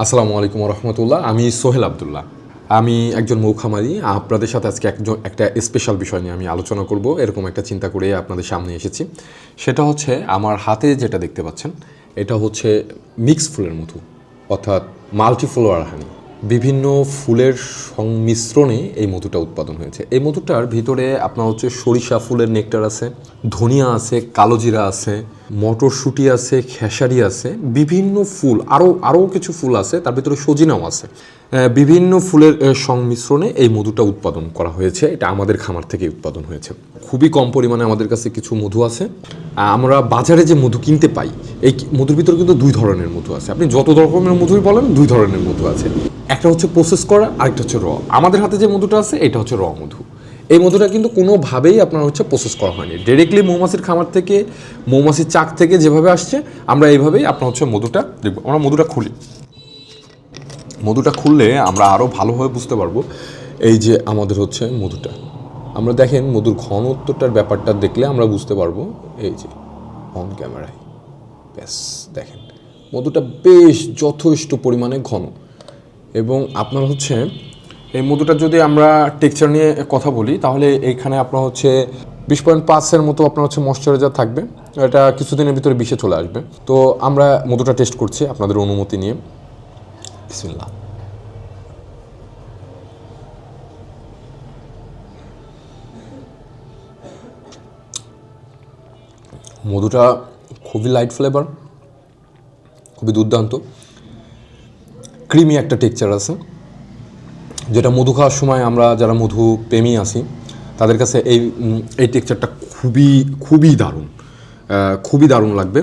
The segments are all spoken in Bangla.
আসসালামু আলাইকুম রহমতুল্লাহ আমি সোহেল আবদুল্লাহ। আমি একজন মৌখামারি। আপনাদের সাথে আজকে একজন একটা স্পেশাল বিষয় নিয়ে আমি আলোচনা করব। এরকম একটা চিন্তা করে আপনাদের সামনে এসেছি। সেটা হচ্ছে আমার হাতে যেটা দেখতে পাচ্ছেন, এটা হচ্ছে মিক্স ফুলের মধু, অর্থাৎ মাল্টিফ্লোয়ার হানি বিভিন্ন ফুলের সংমিশ্রণে এই মধুটা উৎপাদন হয়েছে। এই মধুটার ভিতরে আপনার হচ্ছে সরিষা ফুলের নেকটার আছে, ধনিয়া আছে, কালোজিরা আছে মটরশুঁটি আছে, খেসারি আছে, বিভিন্ন ফুল আরও আরও কিছু ফুল আছে, তার ভিতরে সজিনাও আছে। বিভিন্ন ফুলের সংমিশ্রণে এই মধুটা উৎপাদন করা হয়েছে। এটা আমাদের খামার থেকে উৎপাদন হয়েছে। খুবই কম পরিমাণে আমাদের কাছে কিছু মধু আছে। আমরা বাজারে যে মধু কিনতে পাই, এই মধুর ভিতরে কিন্তু দুই ধরনের মধু আছে। আপনি যত রকমের মধুই বলেন, দুই ধরনের মধু আছে। একটা হচ্ছে প্রসেস করা, আরেকটা হচ্ছে র আমাদের হাতে যে মধুটা আছে, এটা হচ্ছে র মধু। এই মধুটা কিন্তু কোনোভাবেই আপনার হচ্ছে প্রসেস করা হয়নি। ডিরেক্টলি মৌমাছির খামার থেকে, মৌমাছির চাক থেকে যেভাবে আসছে, আমরা এইভাবেই আপনার হচ্ছে মধুটা দেখব। আমরা মধুটা খুলি। মধুটা খুললে আমরা আরও ভালোভাবে বুঝতে পারব এই যে আমাদের হচ্ছে মধুটা। আমরা দেখেন মধুর ঘনত্বটার ব্যাপারটা দেখলে আমরা বুঝতে পারব। এই যে অন ক্যামেরায় ব্যাস, দেখেন। মধুটা বেশ যথেষ্ট পরিমাণে ঘন। এবং আপনার হচ্ছে এই মধুটা যদি আমরা টেক্সচার নিয়ে কথা বলি, তাহলে এইখানে আপনার হচ্ছে বিশ পয়েন্ট পাঁচের মতো আপনার হচ্ছে ময়শ্চারাইজার থাকবে। এটা কিছুদিনের ভিতরে বিষে চলে আসবে। তো আমরা মধুটা টেস্ট করছি আপনাদের অনুমতি নিয়ে। বিসমিল্লাহ। মধুটা খুবই লাইট ফ্লেভার খুবই দুর্দান্ত। ক্রিমি একটা টেক্সচার আছে। যেটা মধু খাওয়ার সময় আমরা যারা মধু প্রেমী আছি, তাদের কাছে এই এই টেক্সচারটা খুবই খুবই দারুণ খুবই দারুণ লাগবে।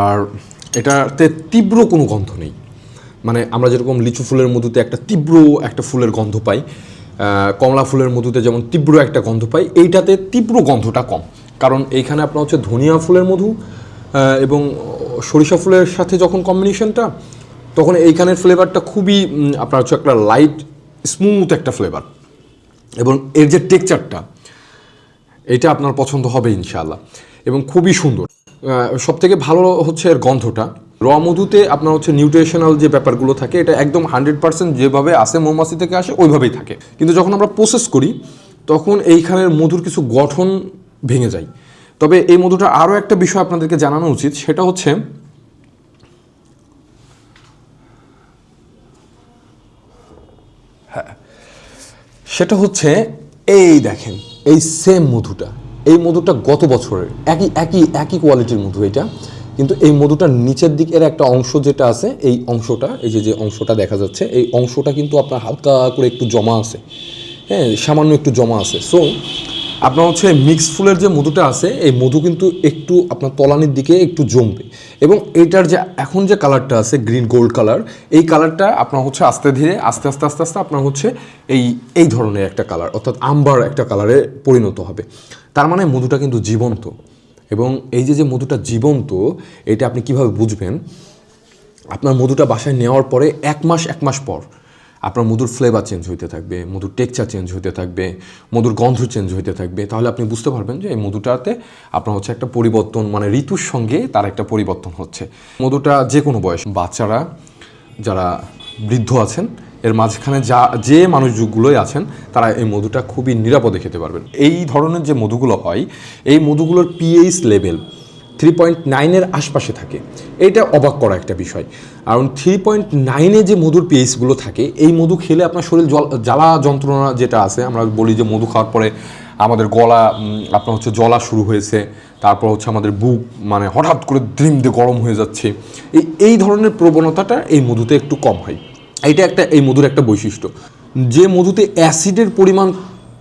আর এটাতে তীব্র কোনো গন্ধ নেই। মানে আমরা যেরকম লিচু ফুলের মধুতে একটা তীব্র একটা ফুলের গন্ধ পাই কমলা ফুলের মধুতে যেমন তীব্র একটা গন্ধ পাই, এইটাতে তীব্র গন্ধটা কম। কারণ এইখানে আপনার হচ্ছে ধনিয়া ফুলের মধু এবং সরিষা ফুলের সাথে যখন কম্বিনেশনটা তখন এইখানের ফ্লেভারটা খুবই আপনার হচ্ছে একটা লাইট স্মুথ একটা ফ্লেভার এবং এর যে টেক্সচারটা এটা আপনার পছন্দ হবে ইনশাআল্লাহ। এবং খুবই সুন্দর। সব থেকে ভালো হচ্ছে এর গন্ধটা। র মধুতে আপনার হচ্ছে নিউট্রিশনাল যে ব্যাপারগুলো থাকে, এটা একদম হান্ড্রেড পার্সেন্ট যেভাবে আসে মৌমাছি থেকে আসে, ওইভাবেই থাকে। কিন্তু যখন আমরা প্রসেস করি, তখন এইখানের মধুর কিছু গঠন ভেঙে যায়। তবে এই মধুটা আরও একটা বিষয় আপনাদেরকে জানানো উচিত, সেটা হচ্ছে সেটা হচ্ছে এই দেখেন, এই সেম মধুটা। এই মধুটা গত বছরের, একই একই একই কোয়ালিটির মধু এটা। কিন্তু এই মধুটার নিচের দিকের একটা অংশ যেটা আছে, এই অংশটা, এই যে যে অংশটা দেখা যাচ্ছে, এই অংশটা কিন্তু আপনার হালকা করে একটু জমা আছে। হ্যাঁ সামান্য একটু জমা আছে। সো আপনার হচ্ছে মিক্স ফুলের যে মধুটা আছে, এই মধু কিন্তু একটু আপনার তলানির দিকে একটু জমবে। এবং এটার যে এখন যে কালারটা আছে গ্রিন গোল্ড কালার এই কালারটা আপনার হচ্ছে আস্তে ধীরে, আস্তে আস্তে আস্তে আস্তে আপনার হচ্ছে এই এই ধরনের একটা কালার অর্থাৎ আম্বার একটা কালারে পরিণত হবে। তার মানে মধুটা কিন্তু জীবন্ত। এবং এই যে যে মধুটা জীবন্ত, এটা আপনি কীভাবে বুঝবেন? আপনার মধুটা বাসায় নেওয়ার পরে এক মাস এক মাস পর আপনার মধুর ফ্লেভার চেঞ্জ হইতে থাকবে, মধুর টেক্সচার চেঞ্জ হইতে থাকবে, মধুর গন্ধ চেঞ্জ হইতে থাকবে। তাহলে আপনি বুঝতে পারবেন যে এই মধুটাতে আপনার হচ্ছে একটা পরিবর্তন মানে ঋতুর সঙ্গে তার একটা পরিবর্তন হচ্ছে। মধুটা যে কোনো বয়স, বাচ্চারা যারা বৃদ্ধ আছেন, এর মাঝখানে যা, যে মানুষগুলোই আছেন, তারা এই মধুটা খুবই নিরাপদে খেতে পারবেন। এই ধরনের যে মধুগুলো হয়, এই মধুগুলোর পিএইচ লেভেল থ্রি পয়েন্ট নাইনের আশপাশে থাকে। এটা অবাক করা একটা বিষয়। কারণ থ্রি পয়েন্ট নাইনে যে মধুর পিএইচগুলো থাকে, এই মধু খেলে আপনার শরীর জল জ্বালা যন্ত্রণা যেটা আছে, আমরা বলি যে মধু খাওয়ার পরে আমাদের গলা আপনার হচ্ছে জ্বলা শুরু হয়েছে, তারপর হচ্ছে আমাদের বুক মানে হঠাৎ করে দ্রিম দিয়ে গরম হয়ে যাচ্ছে। এই এই ধরনের প্রবণতাটা এই মধুতে একটু কম হয়। এইটা একটা এই মধুর একটা বৈশিষ্ট্য। যে মধুতে অ্যাসিডের পরিমাণ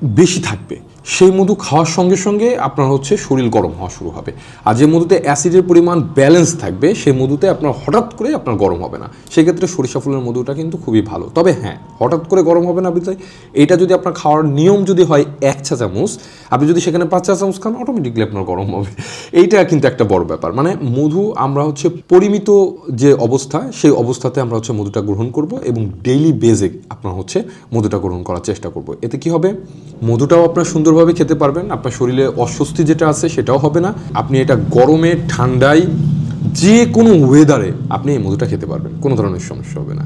বেশি থাকবে সেই মধু খাওয়ার সঙ্গে সঙ্গে আপনার হচ্ছে শরীর গরম হওয়া শুরু হবে। আর যে মধুতে অ্যাসিডের পরিমাণ ব্যালেন্স থাকবে, সেই মধুতে আপনার হঠাৎ করে আপনার গরম হবে না। সেক্ষেত্রে সরিষা ফুলের মধুটা কিন্তু খুবই ভালো। তবে হ্যাঁ হঠাৎ করে গরম হবে না বিধায় এটা যদি আপনার খাওয়ার নিয়ম যদি হয় এক চা চামচ, আপনি যদি সেখানে পাঁচ চা চামচ খান অটোমেটিকলি আপনার গরম হবে। এইটা কিন্তু একটা বড় ব্যাপার। মানে মধু আমরা হচ্ছে পরিমিত যে অবস্থা, সেই অবস্থাতে আমরা হচ্ছে মধুটা গ্রহণ করব এবং ডেইলি বেজে আপনার হচ্ছে মধুটা গ্রহণ করার চেষ্টা করব। এতে কি হবে? মধুটাও আপনার সুন্দরভাবে খেতে পারবেন। আপনার শরীরে অস্বস্তি যেটা আছে সেটাও হবে না। আপনি এটা গরমে, ঠান্ডায় যে কোনো ওয়েদারে আপনি এই মধুটা খেতে পারবেন। কোনো ধরনের সমস্যা হবে না।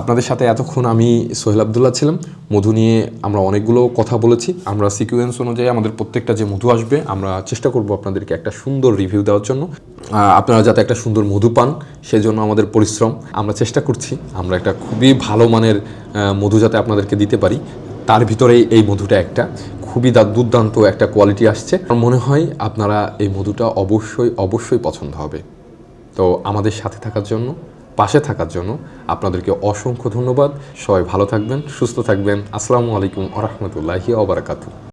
আপনাদের সাথে এতক্ষণ আমি সোহেল আবদুল্লাহ ছিলাম। মধু নিয়ে আমরা অনেকগুলো কথা বলেছি। আমরা সিকুয়েন্স অনুযায়ী আমাদের প্রত্যেকটা যে মধু আসবে, আমরা চেষ্টা করব আপনাদেরকে একটা সুন্দর রিভিউ দেওয়ার জন্য। আপনারা যাতে একটা সুন্দর মধু পান, সেজন্য আমাদের পরিশ্রম। আমরা চেষ্টা করছি। আমরা একটা খুবই ভালো মানের মধু যাতে আপনাদেরকে দিতে পারি। তার ভিতরেই এই মধুটা একটা। খুবই দুর্দান্ত একটা কোয়ালিটি আসছে। আমার মনে হয় আপনারা এই মধুটা অবশ্যই অবশ্যই পছন্দ হবে। তো আমাদের সাথে থাকার জন্য, পাশে থাকার জন্য আপনাদেরকে অসংখ্য ধন্যবাদ। সবাই ভালো থাকবেন, সুস্থ থাকবেন। আসসালামু আলাইকুম আ রহমতুল্লাহি ওবরাকাতু